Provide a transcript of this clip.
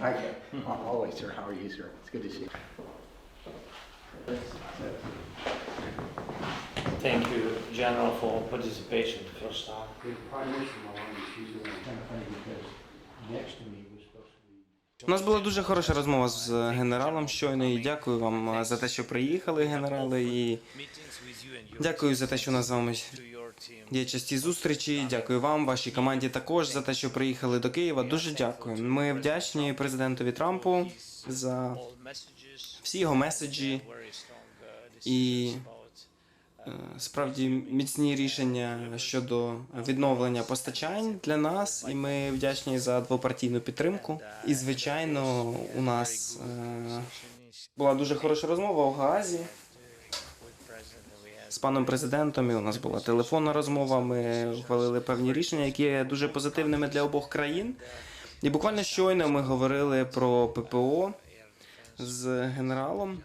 Hi, Ken. Uh, Always, sir. How are you, sir? It's good to see you. Thank you, General, for participation first time. The Prime Minister Maloney, she's the one kind of funny because next to me was supposed to be У нас була дуже хороша розмова з генералом щойно. І дякую вам е, за те, що приїхали, генерали. І дякую за те, що у нас з вами є часті зустрічі. Дякую вам, вашій команді також за те, що приїхали до Києва. Дуже дякую. Ми вдячні президентові Трампу за всі його меседжі і е, справді міцні рішення щодо відновлення постачань для нас, і ми вдячні за двопартійну підтримку. І звичайно, у нас е, була дуже хороша розмова у Гаазі з паном президентом. І у нас була телефонна розмова. Ми ухвалили певні рішення, які є дуже позитивними для обох країн. І буквально щойно ми говорили про ППО з генералом.